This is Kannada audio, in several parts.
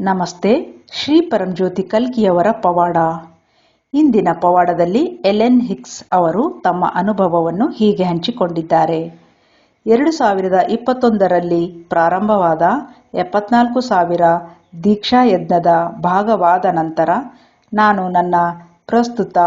ನಮಸ್ತೆ, ಶ್ರೀ ಪರಂಜ್ಯೋತಿ ಕಲ್ಕಿಯವರ ಪವಾಡ. ಇಂದಿನ ಪವಾಡದಲ್ಲಿ ಎಲೆನ್ ಹಿಕ್ಸ್ ಅವರು ತಮ್ಮ ಅನುಭವವನ್ನು ಹೀಗೆ ಹಂಚಿಕೊಂಡಿದ್ದಾರೆ. ಎರಡು ಸಾವಿರದ ಇಪ್ಪತ್ತೊಂದರಲ್ಲಿ ಪ್ರಾರಂಭವಾದ ಎಪ್ಪತ್ನಾಲ್ಕು ಸಾವಿರ ದೀಕ್ಷಾ ಯಜ್ಞದ ಭಾಗವಾದ ನಂತರ ನಾನು ನನ್ನ ಪ್ರಸ್ತುತ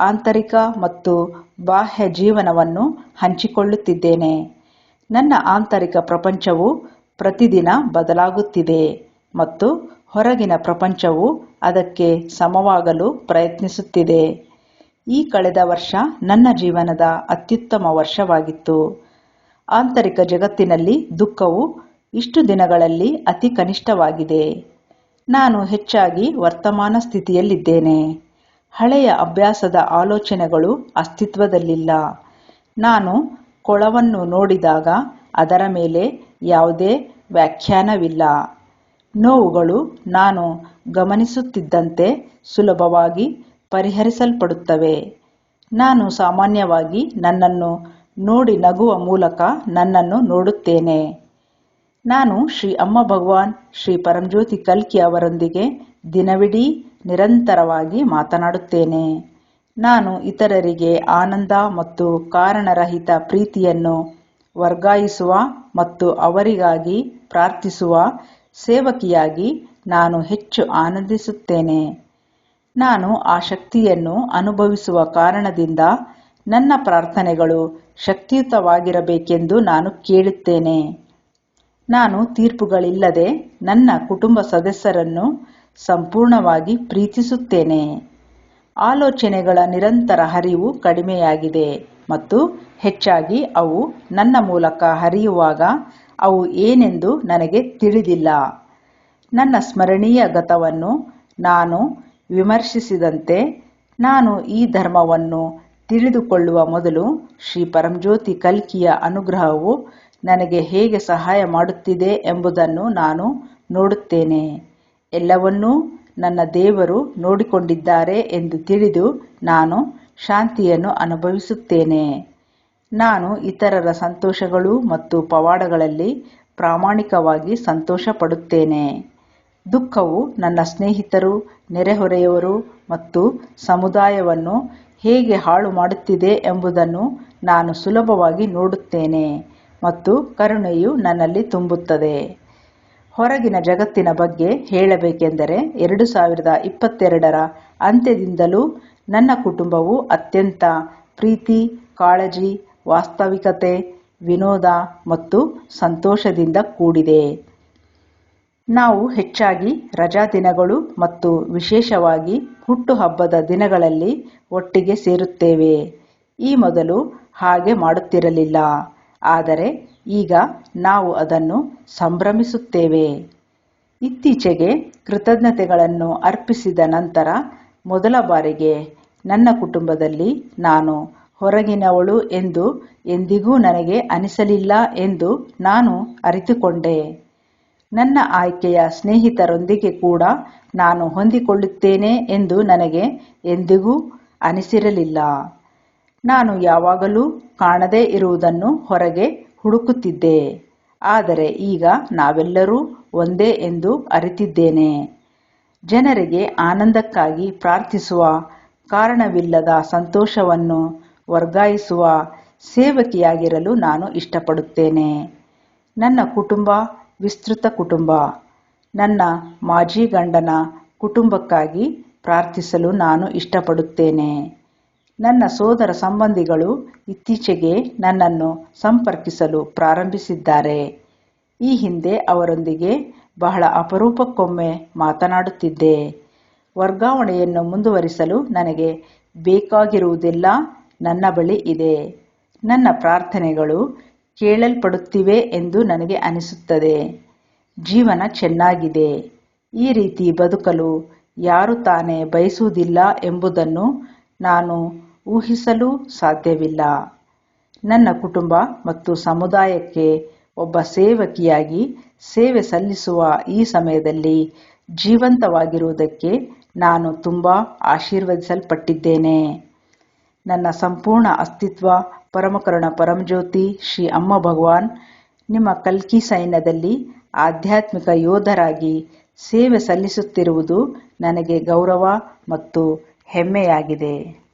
ಆಂತರಿಕ ಮತ್ತು ಬಾಹ್ಯ ಜೀವನವನ್ನು ಹಂಚಿಕೊಳ್ಳುತ್ತಿದ್ದೇನೆ. ನನ್ನ ಆಂತರಿಕ ಪ್ರಪಂಚವು ಪ್ರತಿದಿನ ಬದಲಾಗುತ್ತಿದೆ ಮತ್ತು ಹೊರಗಿನ ಪ್ರಪಂಚವು ಅದಕ್ಕೆ ಸಮವಾಗಲು ಪ್ರಯತ್ನಿಸುತ್ತಿದೆ. ಈ ಕಳೆದ ವರ್ಷ ನನ್ನ ಜೀವನದ ಅತ್ಯುತ್ತಮ ವರ್ಷವಾಗಿತ್ತು. ಆಂತರಿಕ ಜಗತ್ತಿನಲ್ಲಿ ದುಃಖವು ಇಷ್ಟು ದಿನಗಳಲ್ಲಿ ಅತಿ ಕನಿಷ್ಠವಾಗಿದೆ. ನಾನು ಹೆಚ್ಚಾಗಿ ವರ್ತಮಾನ ಸ್ಥಿತಿಯಲ್ಲಿದ್ದೇನೆ. ಹಳೆಯ ಅಭ್ಯಾಸದ ಆಲೋಚನೆಗಳು ಅಸ್ತಿತ್ವದಲ್ಲಿಲ್ಲ. ನಾನು ಕೊಳವನ್ನು ನೋಡಿದಾಗ ಅದರ ಮೇಲೆ ಯಾವುದೇ ವ್ಯಾಖ್ಯಾನವಿಲ್ಲ. ನೋವುಗಳು ನಾನು ಗಮನಿಸುತ್ತಿದ್ದಂತೆ ಸುಲಭವಾಗಿ ಪರಿಹರಿಸಲ್ಪಡುತ್ತವೆ. ನಾನು ಸಾಮಾನ್ಯವಾಗಿ ನನ್ನನ್ನು ನೋಡಿ ನಗುವ ಮೂಲಕ ನನ್ನನ್ನು ನೋಡುತ್ತೇನೆ. ನಾನು ಶ್ರೀ ಅಮ್ಮ ಭಗವಾನ್, ಶ್ರೀ ಪರಂಜ್ಯೋತಿ ಕಲ್ಕಿ ಅವರೊಂದಿಗೆ ದಿನವಿಡೀ ನಿರಂತರವಾಗಿ ಮಾತನಾಡುತ್ತೇನೆ. ನಾನು ಇತರರಿಗೆ ಆನಂದ ಮತ್ತು ಕಾರಣರಹಿತ ಪ್ರೀತಿಯನ್ನು ವರ್ಗಾಯಿಸುವ ಮತ್ತು ಅವರಿಗಾಗಿ ಪ್ರಾರ್ಥಿಸುವ ಸೇವಕಿಯಾಗಿ ನಾನು ಹೆಚ್ಚು ಆನಂದಿಸುತ್ತೇನೆ. ನಾನು ಆ ಶಕ್ತಿಯನ್ನು ಅನುಭವಿಸುವ ಕಾರಣದಿಂದ ನನ್ನ ಪ್ರಾರ್ಥನೆಗಳು ಶಕ್ತಿಯುತವಾಗಿರಬೇಕೆಂದು ನಾನು ಕೇಳುತ್ತೇನೆ. ನಾನು ತೀರ್ಪುಗಳಿಲ್ಲದೆ ನನ್ನ ಕುಟುಂಬ ಸದಸ್ಯರನ್ನು ಸಂಪೂರ್ಣವಾಗಿ ಪ್ರೀತಿಸುತ್ತೇನೆ. ಆಲೋಚನೆಗಳ ನಿರಂತರ ಹರಿವು ಕಡಿಮೆಯಾಗಿದೆ ಮತ್ತು ಹೆಚ್ಚಾಗಿ ಅವು ನನ್ನ ಮೂಲಕ ಹರಿಯುವಾಗ ಅವು ಏನೆಂದು ನನಗೆ ತಿಳಿದಿಲ್ಲ. ನನ್ನ ಸ್ಮರಣೀಯ ಗತವನ್ನು ನಾನು ವಿಮರ್ಶಿಸಿದಂತೆ ನಾನು ಈ ಧರ್ಮವನ್ನು ತಿಳಿದುಕೊಳ್ಳುವ ಮೊದಲು ಶ್ರೀ ಪರಂಜ್ಯೋತಿ ಕಲ್ಕಿಯ ಅನುಗ್ರಹವು ನನಗೆ ಹೇಗೆ ಸಹಾಯ ಮಾಡುತ್ತಿದೆ ಎಂಬುದನ್ನು ನಾನು ನೋಡುತ್ತೇನೆ. ಎಲ್ಲವನ್ನೂ ನನ್ನ ದೇವರು ನೋಡಿಕೊಂಡಿದ್ದಾರೆ ಎಂದು ತಿಳಿದು ನಾನು ಶಾಂತಿಯನ್ನು ಅನುಭವಿಸುತ್ತೇನೆ. ನಾನು ಇತರರ ಸಂತೋಷಗಳು ಮತ್ತು ಪವಾಡಗಳಲ್ಲಿ ಪ್ರಾಮಾಣಿಕವಾಗಿ ಸಂತೋಷ ಪಡುತ್ತೇನೆ ದುಃಖವು ನನ್ನ ಸ್ನೇಹಿತರು, ನೆರೆಹೊರೆಯವರು ಮತ್ತು ಸಮುದಾಯವನ್ನು ಹೇಗೆ ಹಾಳು ಮಾಡುತ್ತಿದೆ ಎಂಬುದನ್ನು ನಾನು ಸುಲಭವಾಗಿ ನೋಡುತ್ತೇನೆ ಮತ್ತು ಕರುಣೆಯು ನನ್ನಲ್ಲಿ ತುಂಬುತ್ತದೆ. ಹೊರಗಿನ ಜಗತ್ತಿನ ಬಗ್ಗೆ ಹೇಳಬೇಕೆಂದರೆ ಎರಡು ಸಾವಿರದ ಇಪ್ಪತ್ತೆರಡರ ಅಂತ್ಯದಿಂದಲೂ ನನ್ನ ಕುಟುಂಬವು ಅತ್ಯಂತ ಪ್ರೀತಿ, ಕಾಳಜಿ ವಾಸ್ತವಿಕತೆ, ವಿನೋದ ಮತ್ತು ಸಂತೋಷದಿಂದ ಕೂಡಿದೆ. ನಾವು ಹೆಚ್ಚಾಗಿ ರಜಾದಿನಗಳು ಮತ್ತು ವಿಶೇಷವಾಗಿ ಹುಟ್ಟುಹಬ್ಬದ ದಿನಗಳಲ್ಲಿ ಒಟ್ಟಿಗೆ ಸೇರುತ್ತೇವೆ. ಈ ಮೊದಲು ಹಾಗೆ ಮಾಡುತ್ತಿರಲಿಲ್ಲ. ಆದರೆ ಈಗ ನಾವು ಅದನ್ನು ಸಂಭ್ರಮಿಸುತ್ತೇವೆ. ಇತ್ತೀಚೆಗೆ ಕೃತಜ್ಞತೆಗಳನ್ನು ಅರ್ಪಿಸಿದ ನಂತರ ಮೊದಲ ಬಾರಿಗೆ ನನ್ನ ಕುಟುಂಬದಲ್ಲಿ ನಾನು ಹೊರಗಿನವಳು ಎಂದು ಎಂದಿಗೂ ನನಗೆ ಅನಿಸಲಿಲ್ಲ ಎಂದು ನಾನು ಅರಿತುಕೊಂಡೆ. ನನ್ನ ಆಯ್ಕೆಯ ಸ್ನೇಹಿತರೊಂದಿಗೆ ಕೂಡ ನಾನು ಹೊಂದಿಕೊಳ್ಳುತ್ತೇನೆ ಎಂದು ನನಗೆ ಎಂದಿಗೂ ಅನಿಸಿರಲಿಲ್ಲ. ನಾನು ಯಾವಾಗಲೂ ಕಾಣದೇ ಇರುವುದನ್ನು ಹೊರಗೆ ಹುಡುಕುತ್ತಿದ್ದೆ. ಆದರೆ ಈಗ ನಾವೆಲ್ಲರೂ ಒಂದೇ ಎಂದು ಅರಿತಿದ್ದೇನೆ. ಜನರಿಗೆ ಆನಂದಕ್ಕಾಗಿ ಪ್ರಾರ್ಥಿಸುವ ಕಾರಣವಿಲ್ಲದ ಸಂತೋಷವನ್ನು ವರ್ಗಾಯಿಸುವ ಸೇವಕಿಯಾಗಿರಲು ನಾನು ಇಷ್ಟಪಡುತ್ತೇನೆ. ನನ್ನ ಕುಟುಂಬ ವಿಸ್ತೃತ ಕುಟುಂಬ. ನನ್ನ ಮಾಜಿ ಗಂಡನ ಕುಟುಂಬಕ್ಕಾಗಿ ಪ್ರಾರ್ಥಿಸಲು ನಾನು ಇಷ್ಟಪಡುತ್ತೇನೆ. ನನ್ನ ಸೋದರ ಸಂಬಂಧಿಗಳು ಇತ್ತೀಚೆಗೆ ನನ್ನನ್ನು ಸಂಪರ್ಕಿಸಲು ಪ್ರಾರಂಭಿಸಿದ್ದಾರೆ. ಈ ಹಿಂದೆ ಅವರೊಂದಿಗೆ ಬಹಳ ಅಪರೂಪಕ್ಕೊಮ್ಮೆ ಮಾತನಾಡುತ್ತಿದ್ದೆ. ವರ್ಗಾವಣೆಯನ್ನು ಮುಂದುವರಿಸಲು ನನಗೆ ಬೇಕಾಗಿರುವುದೆಲ್ಲ ನನ್ನ ಬಳಿ ಇದೆ. ನನ್ನ ಪ್ರಾರ್ಥನೆಗಳು ಕೇಳಲ್ಪಡುತ್ತಿವೆ ಎಂದು ನನಗೆ ಅನಿಸುತ್ತದೆ. ಜೀವನ ಚೆನ್ನಾಗಿದೆ. ಈ ರೀತಿ ಬದುಕಲು ಯಾರು ತಾನೇ ಬಯಸುವುದಿಲ್ಲ ಎಂಬುದನ್ನು ನಾನು ಊಹಿಸಲು ಸಾಧ್ಯವಿಲ್ಲ. ನನ್ನ ಕುಟುಂಬ ಮತ್ತು ಸಮುದಾಯಕ್ಕೆ ಒಬ್ಬ ಸೇವಕಿಯಾಗಿ ಸೇವೆ ಸಲ್ಲಿಸುವ ಈ ಸಮಯದಲ್ಲಿ ಜೀವಂತವಾಗಿರುವುದಕ್ಕೆ ನಾನು ತುಂಬ ಆಶೀರ್ವದಿಸಲ್ಪಟ್ಟಿದ್ದೇನೆ. ನನ್ನ ಸಂಪೂರ್ಣ ಅಸ್ತಿತ್ವ, ಪರಮಕರುಣ, ಪರಮಜ್ಯೋತಿ, ಶ್ರೀ ಅಮ್ಮ ಭಗವಾನ್. ನಿಮ್ಮ ಕಲ್ಕಿ ಸೈನ್ಯದಲ್ಲಿ ಆಧ್ಯಾತ್ಮಿಕ ಯೋಧರಾಗಿ ಸೇವೆ ಸಲ್ಲಿಸುತ್ತಿರುವುದು ನನಗೆ ಗೌರವ ಮತ್ತು ಹೆಮ್ಮೆಯಾಗಿದೆ.